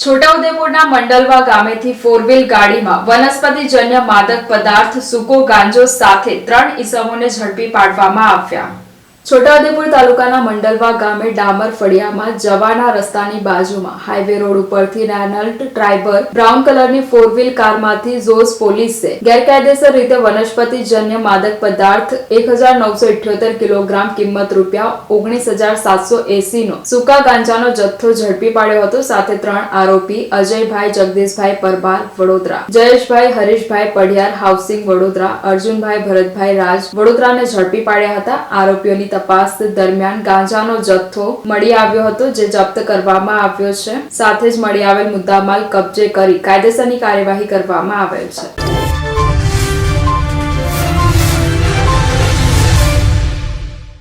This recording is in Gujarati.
છોટાઉદેપુરના મંડલવા ગામેથી ફોર વ્હીલ ગાડીમાં વનસ્પતિજન્ય માદક પદાર્થ સૂકો ગાંજો સાથે ત્રણ ઈસમોને ઝડપી પાડવામાં આવ્યા. છોટાઉદેપુર તાલુકાના મંડલવા ગામે ડામર ફળિયામાં જવાના રસ્તાની બાજુમાં હાઈવે રોડ ઉપરથી રેનલ્ટ ટ્રાઈબર બ્રાઉન કલરની ફોર વ્હીલ કારમાંથી ઝોસ પોલીસે ગેરકાયદેસર રીતે વનસ્પતિજન્ય માદક પદાર્થ એક હજાર નવસો ઇઠ્યોતેર કિલોગ્રામ કિંમત રૂપિયા ઓગણીસ હજાર સાતસો એસી નો સૂકા ગાંજાનો જથ્થો ઝડપી પાડ્યો હતો. સાથે ત્રણ આરોપી અજયભાઈ, જગદીશભાઈ પરમાર, વડોદરા. જયેશભાઈ, હરીશભાઈ પઢિયાર, હાઉસિંગ વડોદરા. અર્જુનભાઈ, ભરતભાઈ રાજ વડોદરાને ઝડપી પાડ્યા હતા. આરોપીઓની તપાસ દરમિયાન ગાંજાનો જથ્થો મળી આવ્યો હતો જે જપ્ત કરવામાં આવ્યો છે. સાથે જ મળી આવેલ મુદ્દામાલ કબજે કરી કાયદેસરની કાર્યવાહી કરવામાં આવેલ છે.